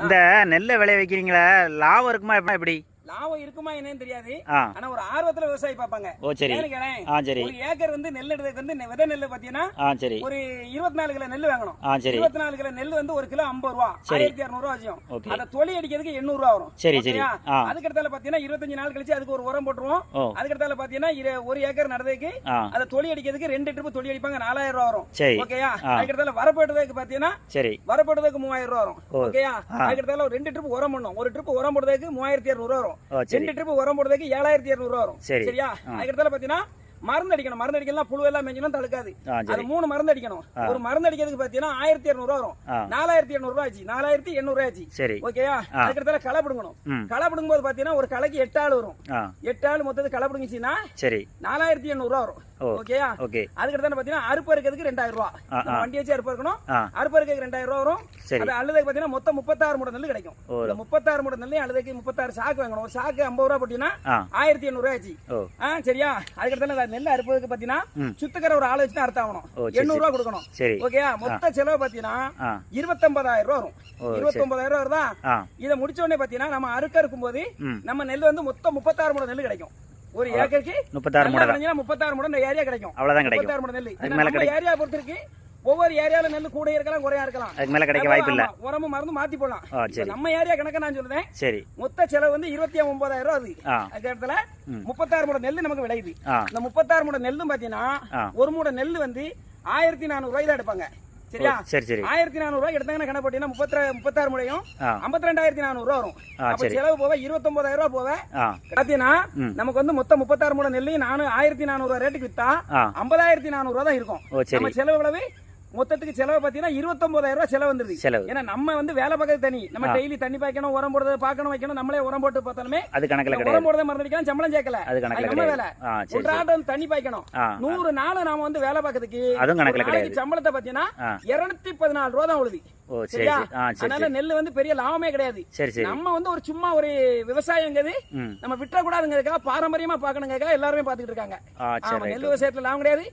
இந்த நெல்லை விளைய வைக்கிறீங்களா லாபம் இருக்குமா எப்படி? லாபம் இருக்குமா என்னன்னு தெரியாது. ஆனா ஒரு ஆர்வத்துல விவசாயி பார்ப்பாங்க. ஓ சரி. ஆ ஒரு ஏக்கர் வந்து நெல் எடுக்கிறதுக்கு வந்து விதை நெல் பாத்தீங்கன்னா ஆ சரி. ஒரு இருபத்தி நாலு கிலோ நெல் வாங்கணும். ஆ சரி. இருபத்தி நாலு கிலோ நெல் வந்து ஒரு கிலோ ஐம்பது ரூபா. ஆயிரத்தி இரநூறு ரூபா ஆச்சும் அதை தொலி அடிக்கிறதுக்கு எண்ணூறு ரூபா வரும். சரி சரி. அதுக்கு அடுத்தால பாத்தீங்கன்னா இருபத்தஞ்சு நாள் கழிச்சு அதுக்கு ஒரு உரம் போட்டுருவோம். அதுக்கு அடுத்தால பாத்தீங்கன்னா ஒரு ஏக்கர் நடந்ததுக்கு அதை தொலி அடிக்கிறதுக்கு ரெண்டு ட்ரிப் தொலி அடிப்பாங்க நாலாயிரம் ரூபா வரும். ஓகேயா. அதுக்கு அடுத்தால வரப்போட்டதுக்கு பாத்தீங்கன்னா சரி. வரப்போட்டதுக்கு மூவாயிரம் ரூபா வரும். ஓகேயா. அதுக்கு அடுத்தால ரெண்டு ட்ரிப் உரம் பண்ணும். ஒரு ட்ரிப் உரம் போடுறதுக்கு மூவாயிரத்தி இரநூறு வரும். ரெண்டு ட்ரிப் உரம் போடுறதுக்கு ஏழாயிரத்தி இரநூறு ரூபா வரும். சரி. சரியா? ஆ. அதுக்கு அடுத்தால பாத்தீங்கன்னா மருந்து அடிக்கணும். மருந்து அடிக்கலாம் புழு எல்லாம் மேஞ்சணும் தடுக்காது. அது மூணு மருந்து அடிக்கணும். ஒரு மருந்து அடிக்கிறதுக்கு பாத்தீங்கன்னா ஆயிரத்தி இரநூறு வரும். நாலாயிரத்தி எண்ணூறு ரூபா ஆச்சு. நாலாயிரத்தி எண்ணூறு ஆச்சு. சரி. ஓகேயா ஆ. அதுக்கு அடுத்தால களை பிடுங்கணும். களை பிடுங்கும் போது பாத்தீங்கன்னா ஒரு களைக்கு எட்டு ஆள் வரும். எட்டு ஆள் மொத்தத்துக்கு களை பிடுங்கிச்சுன்னா சரி. நாலாயிரத்தி எண்ணூறு ரூபா வரும். ஓகேயா ஓகே அதுக்கு அடுத்தால பாத்தீங்கன்னா அறுப்பு இருக்கிறதுக்கு ரெண்டாயிரம் ரூபா. வண்டி வச்சு அறுப்பு இருக்கணும் அறுப்பு இருக்கிறதுக்கு ரெண்டாயிரம் ரூபா வரும். சரி. அது அழுதுக்கு பாத்தீங்கன்னா மொத்தம் முப்பத்தாறு மூட நெல் கிடைக்கும். இந்த முப்பத்தாறு மூட நெல் அழுதுக்கு முப்பத்தாறு சாக்கு வாங்கணும். ஒரு சாக்கு ஐம்பது ரூபா போட்டீங்கன்னா ஆயிரத்தி எண்ணூறு ஆச்சு. ஓ. ஆ சரியா? அதுக்கு அடுத்தால நெல் அறுப்பதுக்கு பாத்தீங்கன்னா. சுத்துக்கிற ஒரு ஆள் வச்சு தான் அறுத்து ஆகணும். எண்ணூறு ரூபா கொடுக்கணும். ஓகேயா மொத்த செலவு பாத்தீங்கன்னா இருபத்தொன்பதாயிரம் ரூபா வரும். இருபத்தொன்பதாயிரம் ரூபா வருதா? இதை முடிச்ச உடனே பாத்தீங்கன்னா நம்ம அறுக்க இருக்கும் போது நம்ம நெல் வந்து மொத்தம் முப்பத்தாறு மூட நெல் கிடைக்கும். ஒரு ஏக்கருக்கு முப்பத்தாறு மூடை தான். முப்பத்தாறு மூட இந்த ஏரியா கிடைக்கும். அவ்வளோதான் கிடைக்கும். முப்பத்தாறு மூட நெல் ஏரியா பொறுத்து இருக்கு ஒவ்வொரு ஏரியால நெல் கூட இருக்கலாம் குறையா இருக்கலாம். அதுக்கு மேலே கிடைக்க வாய்ப்பு இல்லை. உரமும் மருந்து மாத்தி போடலாம். நம்ம ஏரியா கணக்க நான் சொல்றேன் சரி. மொத்த செலவு வந்து இருபத்தி ஒன்பதாயிரம் ரூபா அது அந்த இடத்துல. முப்பத்தாறு மூட நெல் நமக்கு விளையுது. இந்த முப்பத்தாறு மூட நெல்லும் பாத்தீங்கன்னா ஒரு மூட நெல் வந்து ஆயிரத்தி நானூறு ரூபாய் தான் எடுப்பாங்க. சரியா? சரி சரி. ஆயிரத்தி நானூறு ரூபாய் எடுத்தாங்கன்னா கணக்கு போட்டீங்கன்னா முப்பத்தி முப்பத்தாறு முறையும் ஐம்பத்தி ரெண்டாயிரத்தி நானூறு ரூபா வரும் அப்ப செலவு போக இருபத்தொன்பதாயிரம் ரூபாய் போக ம். நமக்கு வந்து மொத்தம் முப்பத்தாறு மூட நெல்லையும் நானூறு ஆயிரத்தி நானூறு ரூபாய் ரேட்டுக்கு வித்தா ஐம்பதாயிரத்தி நானூறு ரூபா தான் இருக்கும். நம்ம செலவு எவ்வளவு? மொத்தத்துக்கு செலவு பாத்தீங்கன்னா இருபத்தொன்பதாயிரம் ரூபாய் செலவு வந்துருது. செலவு. ஏன்னா நம்ம வந்து வேலை பார்க்கறது தனி. நம்ம. டெய்லி தண்ணி பாய்க்கணும் உரம் போடுறது பார்க்கணும் வைக்கணும் நம்மளே உரம் போட்டு பார்த்தாலுமே அது கணக்கில் உரம் போடுறத மருந்து அடிக்கலாம் சம்பளம் சேர்க்கல. அது கணக்கில் நம்ம வேலை. ஒன்றாட்டம் தண்ணி பாய்க்கணும். நூறு நாள் நாம வந்து வேலை பார்க்கறதுக்கு அதுவும் கணக்கில் கிடையாது. சம்பளத்தை பாத்தீங்கன்னா இருநூத்தி பதினாலு ரூபா தான் உழுது சரியா? அதனால நெல் வந்து பெரிய லாபமே கிடையாது. நம்ம வந்து ஒரு சும்மா ஒரு விவசாயங்கிறது நம்ம விட்டுறக்கூடாதுங்கிறதுக்காக பாரம்பரியமா பார்க்கணுங்கிறதுக்காக எல்லாருமே பார்த்துக்கிட்டு இருக்காங்க. நெல் விவசாயத்துல லாபம் கிடையாது.